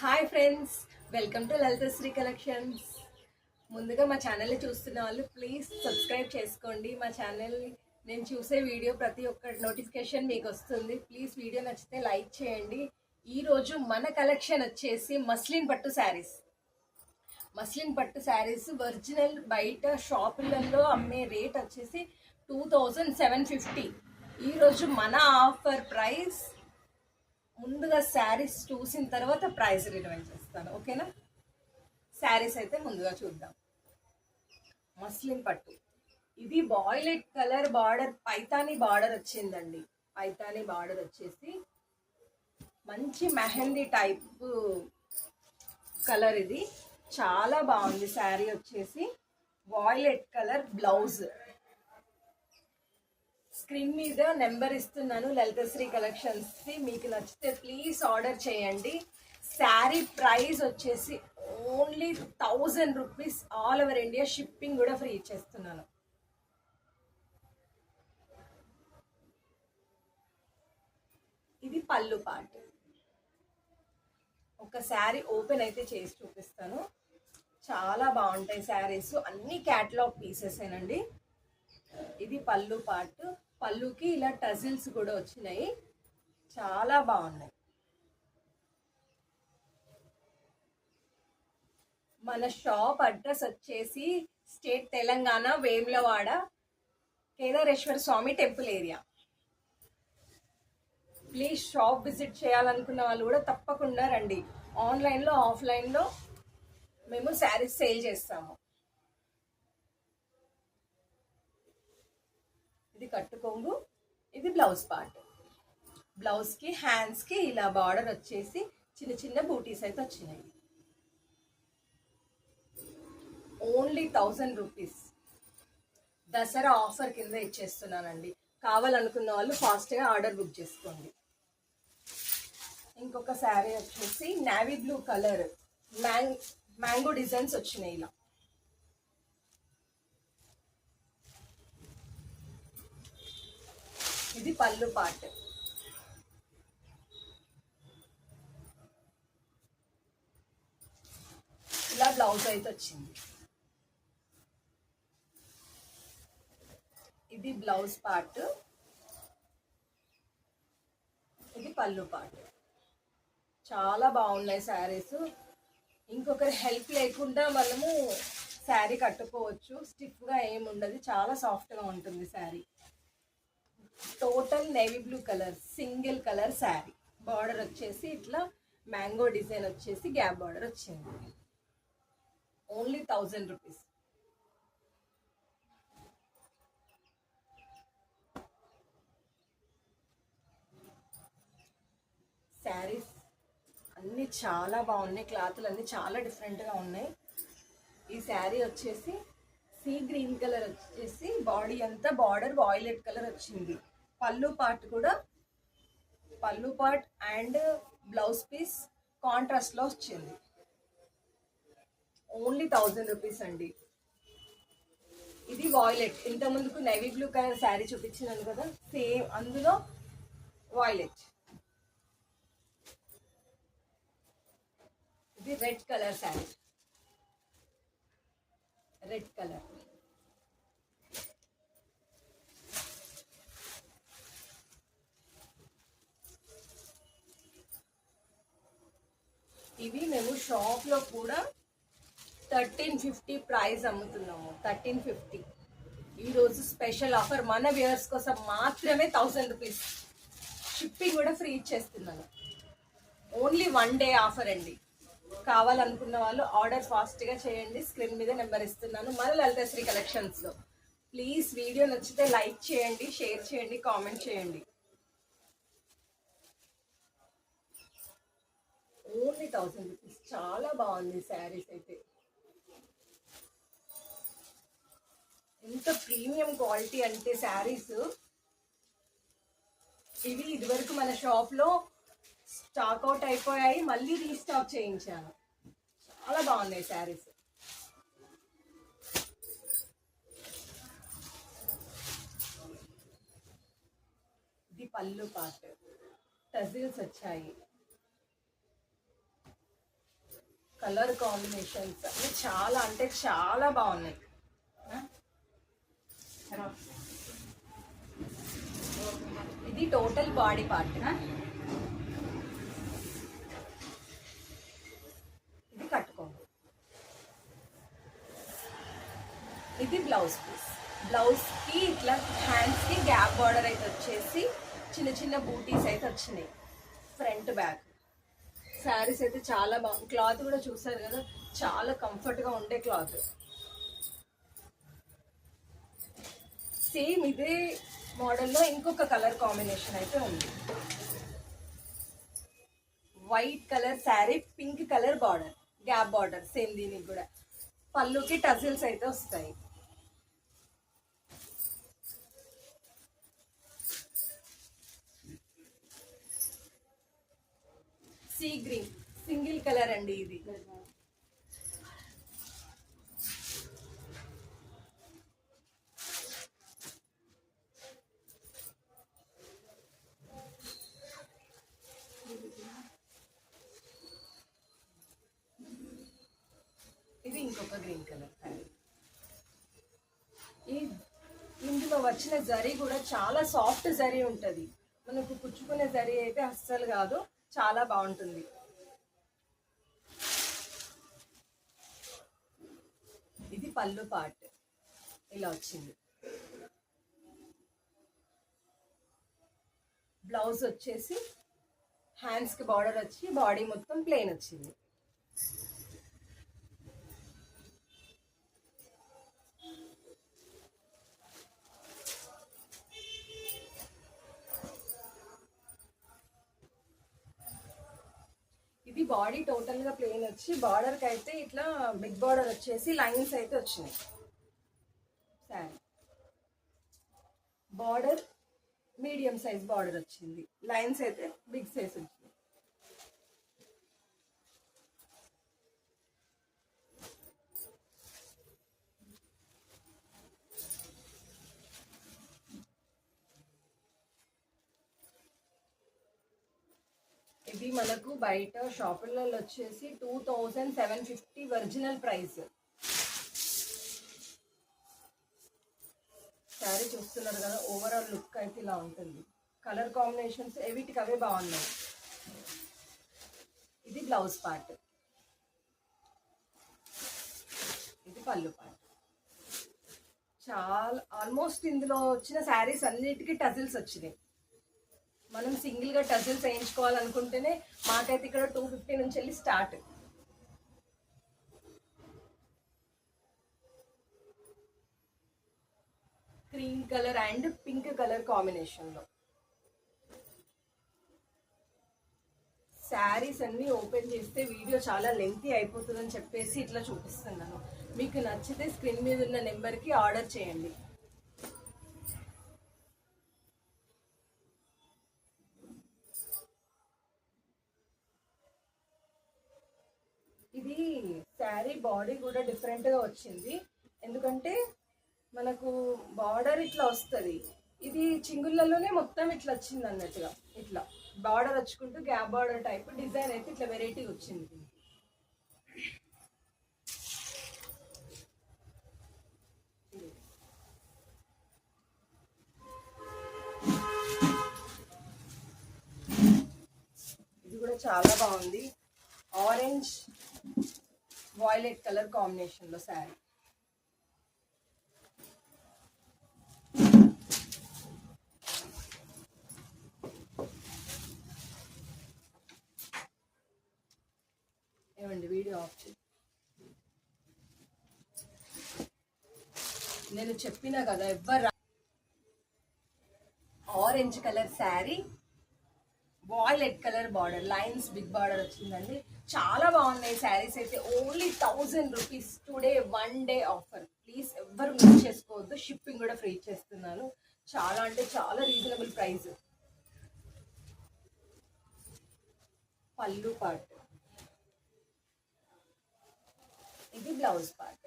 Hi friends welcome to Lalithasri collections. ముందుగా మా ఛానల్ని చూస్తున్న వాళ్ళు ప్లీజ్ సబ్స్క్రైబ్ చేసుకోండి. మా ఛానల్ని నేను చూసే వీడియో ప్రతి ఒక్క నోటిఫికేషన్ మీకు వస్తుంది. ప్లీజ్ వీడియో నచ్చితే లైక్ చేయండి. ఈరోజు మన కలెక్షన్ వచ్చేసి మస్లిన్ పట్టు శారీస్. మస్లిన్ పట్టు శారీస్ ఒరిజినల్ బయట షాపులలో అమ్మే రేట్ వచ్చేసి టూ థౌజండ్ సెవెన్ ఫిఫ్టీ ఈరోజు మన ఆఫర్ ప్రైస్ ముందుగా శారీస్ చూసిన తర్వాత ప్రైస్ రిటర్న్ చేస్తాను ఓకేనా? శారీస్ అయితే ముందుగా చూద్దాం. మస్లిన్ పట్టు. ఇది violet colour border Paithani border వచ్చిందండి. పైతాని బార్డర్ వచ్చేసి మంచి మెహందీ టైప్ కలర్ ఇది. చాలా బాగుంది శారీ వచ్చేసి. Violet colour blouse. స్క్రీన్ మీద నెంబర్ ఇస్తున్నాను లలితశ్రీ కలెక్షన్స్కి. మీకు నచ్చితే ప్లీజ్ ఆర్డర్ చేయండి. శారీ ప్రైస్ వచ్చేసి only thousand rupees all over India shipping కూడా ఫ్రీ ఇచ్చేస్తున్నాను. ఇది పళ్ళు పార్ట్ ఒక శారీ ఓపెన్ అయితే చేసి చూపిస్తాను. చాలా బాగుంటాయి శారీస్. అన్ని క్యాటలాగ్ పీసెస్ ఏనండి. ఇది పళ్ళు పార్ట్ పళ్ళుకి ఇలా టజిల్స్ కూడా వచ్చినాయి. చాలా బాగున్నాయి. మన షాప్ అడ్రస్ వచ్చేసి state Telangana Vemulawada Kedareswara Swamy temple area. Please shop visit చేయాలనుకున్న వాళ్ళు కూడా తప్పకుండా రండి. ఆన్లైన్లో ఆఫ్లైన్లో మేము శారీస్ సేల్ చేస్తాము. ఇది కట్టుకొంగు. ఇది బ్లౌజ్ పార్ట్ బ్లౌజ్కి హ్యాండ్స్కి ఇలా బార్డర్ వచ్చేసి చిన్న చిన్న బూటీస్ అయితే వచ్చినాయి. Only thousand rupees Dasara offer కింద ఇచ్చేస్తున్నానండి. కావాలనుకున్న వాళ్ళు ఫాస్ట్గా ఆర్డర్ బుక్ చేసుకోండి. ఇంకొక శారీ వచ్చేసి నావీ బ్లూ కలర్ మ్యాంగ్ మ్యాంగో డిజైన్స్ వచ్చినాయి ఇలా. ఇది పళ్ళు పార్ట్ ఇలా బ్లౌజ్ అయితే వచ్చింది. ఇది బ్లౌజ్ పార్ట్ ఇది పళ్ళు పార్ట్ చాలా బాగున్నాయి శారీస్. ఇంకొకరి హెల్ప్ లేకుండా మనము శారీ కట్టుకోవచ్చు. స్టిఫ్గా ఏమి ఉండదు చాలా సాఫ్ట్గా ఉంటుంది sari. Total navy blue colour single colour sari. Border వచ్చేసి ఇట్లా మ్యాంగో డిజైన్ వచ్చేసి గ్యాప్ బార్డర్ వచ్చింది. ఓన్లీ థౌజండ్ రూపీస్ శారీస్ అన్నీ చాలా బాగున్నాయి క్లాతులు అన్నీ చాలా డిఫరెంట్గా ఉన్నాయి. ఈ శారీ వచ్చేసి సీ గ్రీన్ కలర్ వచ్చేసి బాడీ అంతా బార్డర్ వాయిలెట్ కలర్ వచ్చింది. పళ్ళు పార్ట్ కూడా. పళ్ళు పార్ట్ అండ్ బ్లౌజ్ పీస్ కాంట్రాస్ట్లో వచ్చింది. ఓన్లీ థౌజండ్ రూపీస్ అండి. ఇది వాయిలెట్ ఇంత ముందుకు నేవీ బ్లూ కలర్ శారీ చూపించినాను కదా సేమ్ అందులో వాయిలెట్ ఇది red colour sari. Red colour. ఇవి మేము షాప్లో కూడా థర్టీన్ ఫిఫ్టీ ప్రైస్ అమ్ముతున్నాము. థర్టీన్ ఫిఫ్టీ ఈరోజు స్పెషల్ ఆఫర్ మన వ్యూవర్స్ కోసం మాత్రమే థౌసండ్ రూపీస్ షిప్పింగ్ కూడా ఫ్రీ ఇచ్చేస్తున్నాను ఓన్లీ వన్ డే ఆఫర్ అండి. కావాలనుకున్న వాళ్ళు ఆర్డర్ ఫాస్ట్గా చేయండి. స్క్రీన్ మీద నెంబర్ ఇస్తున్నాను. మన లలితశ్రీ కలెక్షన్స్లో ప్లీజ్ వీడియో నచ్చితే లైక్ చేయండి షేర్ చేయండి కామెంట్ చేయండి. Only thousand rupees. చాలా బాగుంది శారీస్ అయితే. ఎంత ప్రీమియం క్వాలిటీ అంటే శారీస్. ఇవి ఇదివరకు మన షాప్లో స్టాక్ అవుట్ అయిపోయాయి మళ్ళీ రీస్టాక్ చేయించాను. చాలా బాగున్నాయి శారీస్. ఇది పళ్ళు పార్ట్ టజిల్స్ వచ్చాయి. కలర్ కాంబినేషన్స్ అవి చాలా అంటే చాలా బాగున్నాయి. ఇది టోటల్ బాడీ పార్ట్ ఇది కట్టుకోండి ఇది బ్లౌజ్ పీస్ బ్లౌజ్కి ఇట్లా హ్యాండ్స్కి గ్యాప్ బార్డర్ అయితే వచ్చేసి చిన్న చిన్న బూటీస్ అయితే వచ్చినాయి. ఫ్రంట్ బ్యాక్ శారీస్ అయితే చాలా బాగుంది క్లాత్ కూడా చూసారు కదా చాలా కంఫర్ట్గా ఉండే క్లాత్. సేమ్ ఇదే మోడల్లో ఇంకొక కలర్ కాంబినేషన్ అయితే ఉంది. White colour sari pink colour border gap border same దీనికి కూడా. పళ్ళుకి టజిల్స్ అయితే వస్తాయి. సీ గ్రీన్ సింగిల్ కలర్ అండి ఇది. ఇది ఇంకొక గ్రీన్ కలర్ ఈ ఇందులో వచ్చిన జరీ కూడా చాలా సాఫ్ట్ జరీ ఉంటుంది. మనకు కుచ్చుకునే జరీ అయితే అస్సలు కాదు. చాలా బాగుంటుంది. ఇది పళ్ళు పార్ట్ ఇలా వచ్చింది. బ్లౌజ్ వచ్చేసి హ్యాండ్స్కి బార్డర్ వచ్చి బాడీ మొత్తం ప్లెయిన్ వచ్చింది. బాడీ టోటల్గా ప్లెయిన్ వచ్చి బార్డర్కి అయితే ఇట్లా బిగ్ బార్డర్ వచ్చేసి లైన్స్ అయితే వచ్చినాయి. Sari border medium size border వచ్చింది. లైన్స్ అయితే బిగ్ సైజ్ వచ్చింది ఇది మనకు బయట షాపులలో వచ్చేసి two thousand seven fifty original price. Sari చూస్తున్నారు కదా ఓవరాల్ లుక్ అయితే ఇలా ఉంటుంది. కలర్ కాంబినేషన్స్ వీటికి అవే బాగున్నాయి. ఇది బ్లౌజ్ పార్ట్ ఇది పళ్ళు పార్ట్ చాలా ఆల్మోస్ట్ ఇందులో వచ్చిన శారీస్ అన్నిటికీ టజిల్స్ వచ్చినాయి. మనం సింగిల్గా టజిల్స్ వేయించుకోవాలనుకుంటేనే మాకైతే ఇక్కడ టూ ఫిఫ్టీ నుంచి వెళ్ళి start cream colour and pink colour కాంబినేషన్లో శారీస్ అన్నీ ఓపెన్ చేస్తే వీడియో చాలా లెంతీ అయిపోతుందని చెప్పేసి ఇట్లా చూపిస్తున్నాను. మీకు నచ్చితే స్క్రీన్ మీద ఉన్న నెంబర్కి ఆర్డర్ చేయండి. ఇది శారీ బాడీ కూడా డిఫరెంట్గా వచ్చింది. ఎందుకంటే మనకు బార్డర్ ఇట్లా వస్తుంది. ఇది చింగుళ్ళలోనే మొత్తం ఇట్లా వచ్చింది అన్నట్టుగా. ఇట్లా బార్డర్ వచ్చుకుంటూ గ్యాప్ బార్డర్ టైప్ డిజైన్ అయితే ఇట్లా వెరైటీ వచ్చింది. ఇది కూడా చాలా బాగుంది. ఆరెంజ్ వాయిలెట్ కలర్ కాంబినేషన్లో శారీ ఏమండి వీడియో ఆఫ్ నేను చెప్పినా కదా ఎవ్వరు orange colour sari violet colour border lines big border వచ్చిందండి. చాలా బాగున్నాయి శారీస్ అయితే. Only thousand rupees today one day offer please ఎవ్వరు మిస్ చేసుకోవద్దు. షిప్పింగ్ కూడా ఫ్రీ చేస్తున్నాను. చాలా అంటే చాలా రీజనబుల్ ప్రైస్ పళ్ళు పార్ట్ ఇది బ్లౌజ్ పార్ట్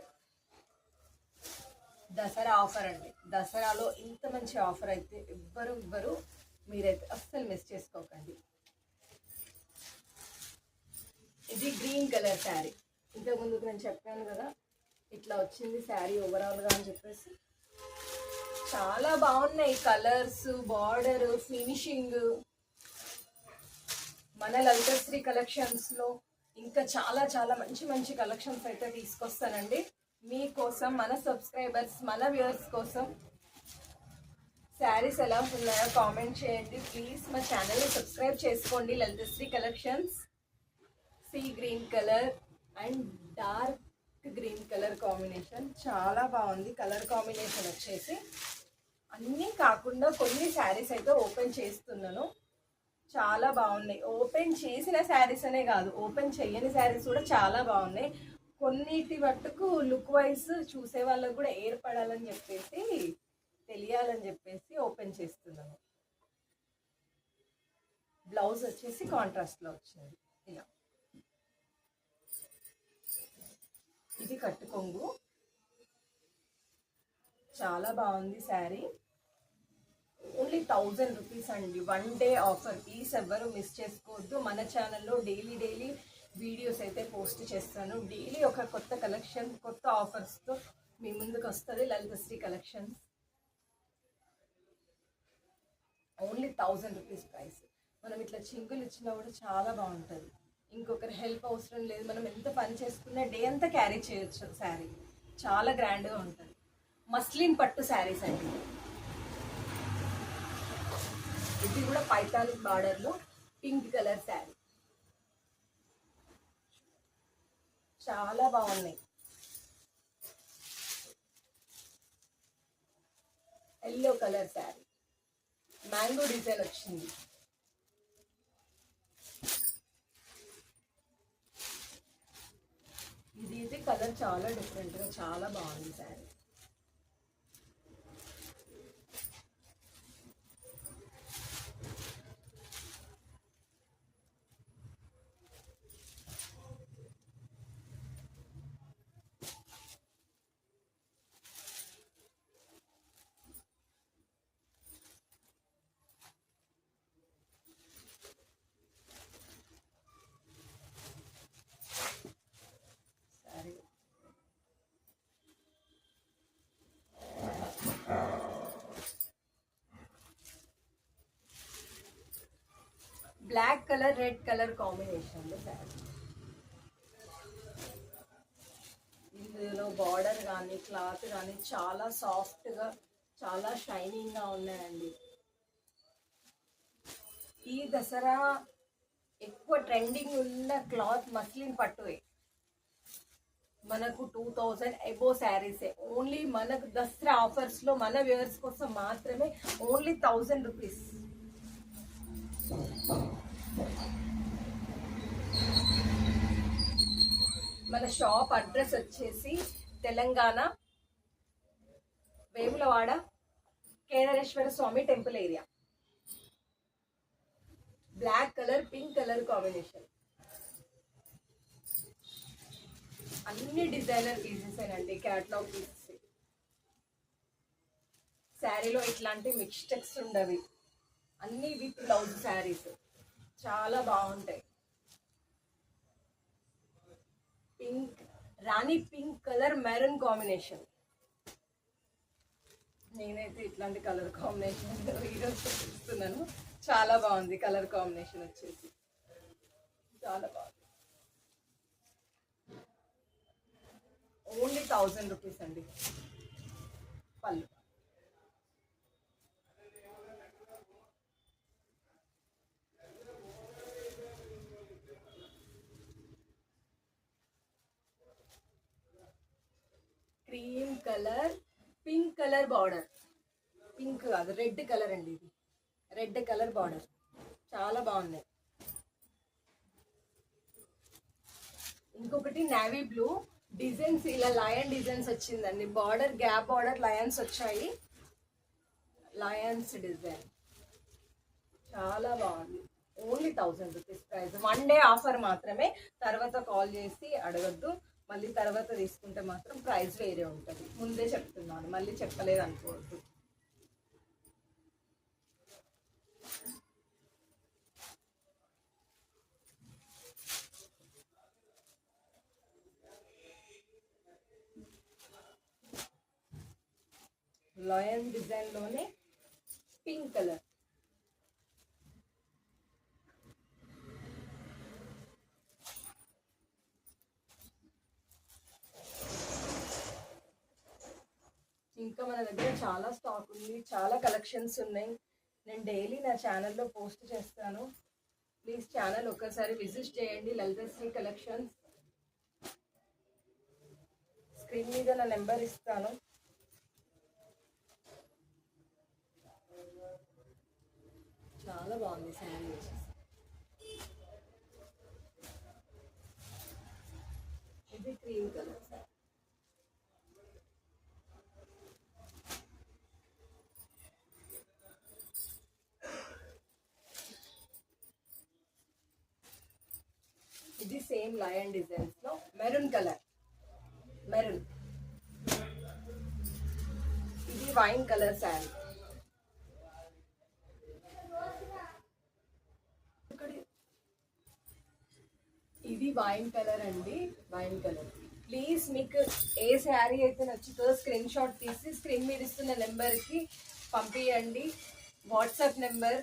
దసరా ఆఫర్ అండి. దసరాలో ఇంత మంచి ఆఫర్ అయితే ఎవ్వరు ఇవ్వరు. మీరైతే అస్సలు మిస్ చేసుకోకండి. ఇది గ్రీన్ కలర్ శారీ. ఇంతకుముందుకు నేను చెప్పాను కదా ఇట్లా వచ్చింది శారీ ఓవరాల్గా అని చెప్పేసి. చాలా బాగున్నాయి కలర్స్ బార్డర్ ఫినిషింగ్. మన లలితశ్రీ కలెక్షన్స్లో ఇంకా చాలా చాలా మంచి మంచి కలెక్షన్స్ అయితే తీసుకొస్తానండి. మీకోసం మన సబ్స్క్రైబర్స్ మన వ్యూవర్స్ కోసం శారీస్ ఎలా ఉన్నాయో కామెంట్ చేయండి. ప్లీజ్ మా ఛానల్ని సబ్స్క్రైబ్ చేసుకోండి. Lalithasri collections. Sea green colour and dark green colour combination. చాలా బాగుంది. కలర్ కాంబినేషన్ వచ్చేసి అన్నీ కాకుండా కొన్ని శారీస్ అయితే ఓపెన్ చేస్తున్నాను. చాలా బాగున్నాయి. ఓపెన్ చేసిన శారీస్ అనే కాదు ఓపెన్ చేయని శారీస్ కూడా చాలా బాగున్నాయి. కొన్నిటి మట్టుకు లుక్ వైజ్ చూసే వాళ్ళకు కూడా ఏర్పడాలని చెప్పేసి తెలియాలని చెప్పేసి ఓపెన్ చేస్తున్నాను. బ్లౌజ్ వచ్చేసి కాంట్రాస్ట్లో వచ్చింది. ఇలా. ఇది కట్టుకొంగు చాలా బాగుంది శారీ. ఓన్లీ థౌజండ్ రూపీస్ అండి. వన్ డే ఆఫర్ ప్లీజ్ ఎవ్వరు మిస్ చేసుకోవద్దు. మన ఛానల్లో డైలీ డైలీ వీడియోస్ అయితే పోస్ట్ చేస్తాను. డైలీ ఒక కొత్త కలెక్షన్ కొత్త ఆఫర్స్తో మీ ముందుకు వస్తుంది Lalithasri collections only thousand rupees price. మనం ఇట్లా చింకులు ఇచ్చినా కూడా చాలా బాగుంటుంది. ఇంకొకరి హెల్ప్ అవసరం లేదు. మనం ఎంత పని చేసుకున్నా డే అంతా క్యారీ చేయొచ్చు శారీ చాలా గ్రాండ్గా ఉంటుంది. మస్లిన్ పట్టు శారీస్ అండి. ఇది కూడా పైతానిక్ బార్డర్లో పింక్ కలర్ శారీ చాలా బాగున్నాయి. Yellow colour sari mango design వచ్చింది. ఇది అయితే కలర్ చాలా డిఫరెంట్గా చాలా బాగుంది sari. Black colour red colour కాంబినేషన్లో శారీ ఇందులో బార్డర్ కానీ క్లాత్ కానీ చాలా సాఫ్ట్గా చాలా షైనింగ్గా ఉన్నాయండి. ఈ దసరా ఎక్కువ ట్రెండింగ్ ఉన్న క్లాత్ మస్లిన్ పట్టువే. మనకు టూ థౌజండ్ ఎబో శారీసే. ఓన్లీ మనకు దసరా ఆఫర్స్లో మన వ్యూవర్స్ కోసం మాత్రమే ఓన్లీ థౌజండ్ రూపీస్. మన షాప్ అడ్రస్ వచ్చేసి Telangana Vemulawada Kedareswara Swamy temple area. Black colour pink colour combination. అన్ని డిజైనర్ పీసెస్ అండి క్యాట్లాగ్ పీసెస్ శారీలో ఇట్లాంటి మిక్స్టెక్స్ ఉండవి. అన్ని విత్ బ్లౌజ్ శారీస్. చాలా బాగుంటాయి. పింక్ రాణి పింక్ కలర్ మెరూన్ కాంబినేషన్ నేనైతే ఇట్లాంటి కలర్ కాంబినేషన్ ఈరోజు చూస్తున్నాను. చాలా బాగుంది కలర్ కాంబినేషన్ వచ్చేసి. చాలా బాగుంది. ఓన్లీ థౌజండ్ రూపీస్ అండి. పళ్ళు. Cream colour pink colour border pink కాదు రెడ్ కలర్ అండి ఇది. రెడ్ కలర్ బార్డర్ చాలా బాగున్నాయి ఇంకొకటి నావీ బ్లూ డిజైన్స్ ఇలా లయన్ డిజైన్స్ వచ్చిందండి. బార్డర్ గ్యాప్ బార్డర్ లయన్స్ వచ్చాయి. లయన్స్ డిజైన్ చాలా బాగుంది. Only thousand rupees price one day offer మాత్రమే. తర్వాత కాల్ చేసి అడగద్దు. మళ్ళీ తర్వాత తీసుకుంటే మాత్రం ప్రైస్ వేరే ఉంటుంది. ముందే చెప్తున్నాను మళ్ళీ చెప్పలేదు అనుకోవద్దు. లయన్ డిజైన్లోనే పింక్ కలర్ ఇంకా మన దగ్గర చాలా స్టాక్ ఉంది చాలా కలెక్షన్స్ ఉన్నాయి. నేను డైలీ నా ఛానల్లో పోస్ట్ చేస్తాను. ప్లీజ్ ఛానల్ ఒక్కసారి విజిట్ చేయండి లలితశ్రీ కలెక్షన్స్ స్క్రీన్ మీద నా నెంబర్ ఇస్తాను. చాలా బాగుంది శారీ వచ్చేసి ఇది క్రీమ్ కలర్ సార్ ఇది సేమ్ లయన్ డిజైన్స్లో మెరూన్ కలర్ మెరూన్ ఇది వైన్ కలర్ శారీ. ఇది వైన్ కలర్ అండి వైన్ కలర్. ప్లీజ్ మీకు ఏ శారీ అయితే నచ్చుతుందో స్క్రీన్ షాట్ తీసి స్క్రీన్ మీద ఇస్తున్న నెంబర్కి పంపించండి WhatsApp number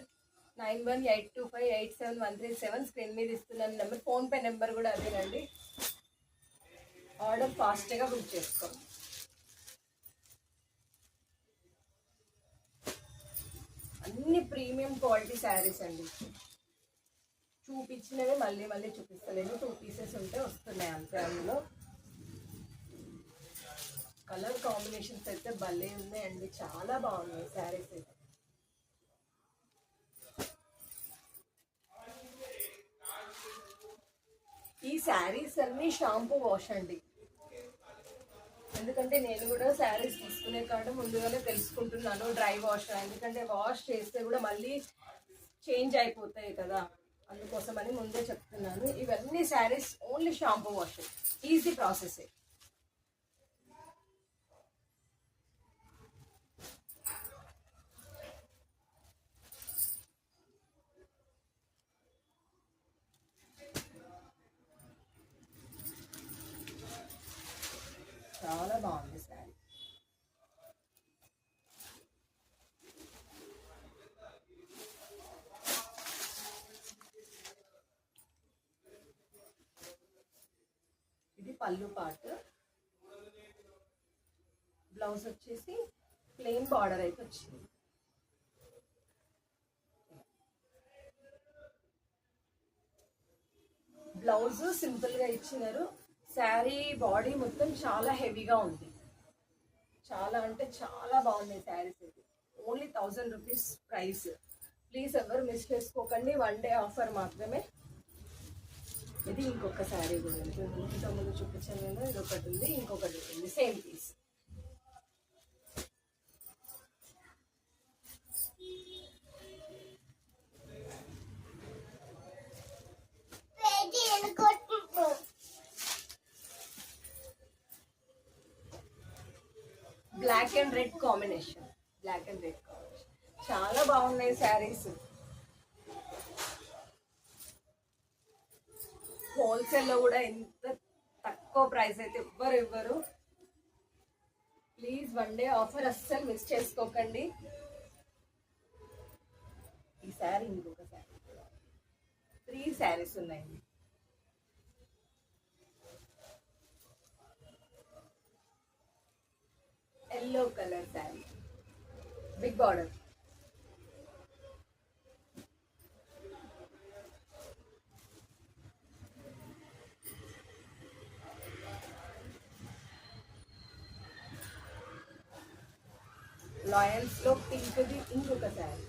nine one eight two five eight seven one three seven screen మీద ఇస్తున్నాను నెంబర్ ఫోన్పే నెంబర్ కూడా అదేనండి ఆర్డర్ ఫాస్ట్గా బుక్ చేసుకోండి. అన్ని ప్రీమియం క్వాలిటీ శారీస్ అండి. చూపించినవి మళ్ళీ మళ్ళీ చూపిస్తలేను. టూ పీసెస్ ఉంటే వస్తున్నాయి అంతే అందులో. కలర్ కాంబినేషన్స్ అయితే భలే ఉన్నాయండి. చాలా బాగున్నాయి శారీస్ అయితే ఈ శారీస్ అన్ని షాంపూ వాష్ అండి. ఎందుకంటే నేను కూడా శారీస్ తీసుకునే కాడ ముందుగానే తెలుసుకుంటున్నాను డ్రై వాష్ ఎందుకంటే వాష్ చేస్తే కూడా మళ్ళీ చేంజ్ అయిపోతాయి కదా. అందుకోసమని ముందే చెప్తున్నాను. ఇవన్నీ saris only shampoo wash. Easy process. చాలా బాగుంది శారీ ఇది పళ్ళు పార్ట్ బ్లౌజ్ వచ్చేసి ప్లెయిన్ బార్డర్ అయితే వచ్చింది. బ్లౌజ్ సింపుల్గా ఇచ్చినారు. శారీ బాడీ మొత్తం చాలా హెవీగా ఉంది. చాలా అంటే చాలా బాగున్నాయి శారీస్ ఇది only thousand rupees price please ఎవరు మిస్ చేసుకోకండి వన్ డే ఆఫర్ మాత్రమే. ఇది ఇంకొక శారీ కూడా ఉంది. ఇంతకుముందు చూపించాను నేను ఇది ఒకటి ఉంది ఇంకొకటి ఉంది. Same piece black and red combination black and red combination చాలా బాగున్నాయి శారీస్. హోల్సేల్లో కూడా ఎంత తక్కువ ప్రైస్ అయితే ఎవ్వరు ఇవ్వరు. ప్లీజ్ వన్ డే ఆఫర్ అస్సలు మిస్ చేసుకోకండి. ఈ శారీ ఇంకొక శారీ. త్రీ శారీస్ ఉన్నాయి. Yellow colour sari big border లాయన్స్లో pink ది ఇంకొక sari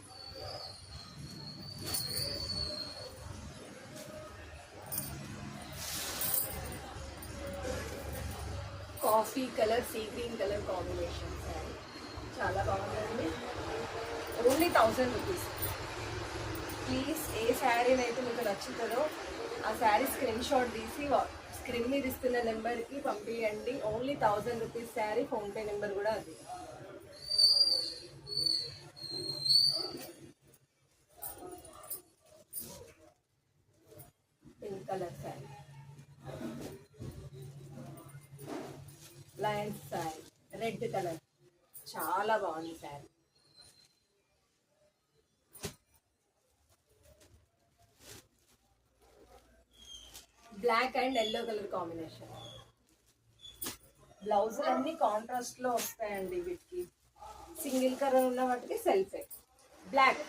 coffee colour sea green colour combination sari చాలా బాగుందండి. Only thousand rupees. ప్లీజ్ ఏ శారీనైతే మీకు నచ్చుతుందో ఆ శారీ స్క్రీన్ షాట్ తీసి స్క్రీన్ మీద ఇస్తున్న నెంబర్కి పంపించండి only thousand rupees sari PhonePe number కూడా అది pink colour sari lines sari red colour. చాలా బాగుంది sari. Black and yellow colour combination. బ్లౌజులు అన్ని కాంట్రాస్ట్లో వస్తాయండి వీటికి. సింగిల్ కలర్ ఉన్న వాటికి సెల్ఫే బ్లాక్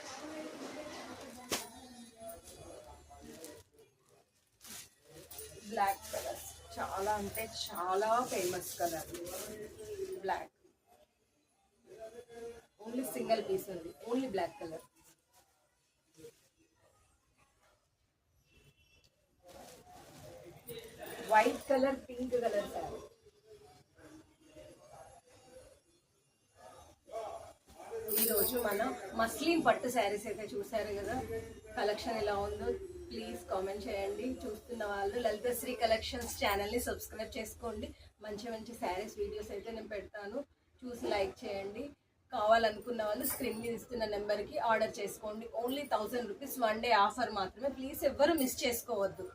బ్లాక్ కలర్ చాలా అంటే చాలా famous colour black only single piece ఉంది only black colour white colour pink colour sari ఈరోజు మనం మస్లిన్ పట్టు శారీస్ అయితే చూసారు కదా. కలెక్షన్ ఎలా ఉందో ప్లీజ్ కామెంట్ చేయండి. చూస్తున్న వాళ్ళు లలితశ్రీ కలెక్షన్స్ ఛానల్ని సబ్స్క్రైబ్ చేసుకోండి. మంచి మంచి శారీస్ వీడియోస్ అయితే నేను పెడతాను. చూసి లైక్ చేయండి. కావాలనుకున్న వాళ్ళు స్క్రీన్ మీద ఇస్తున్న నెంబర్కి ఆర్డర్ చేసుకోండి. Only thousand rupees one day offer మాత్రమే. ప్లీజ్ ఎవ్వరు మిస్ చేసుకోవద్దు.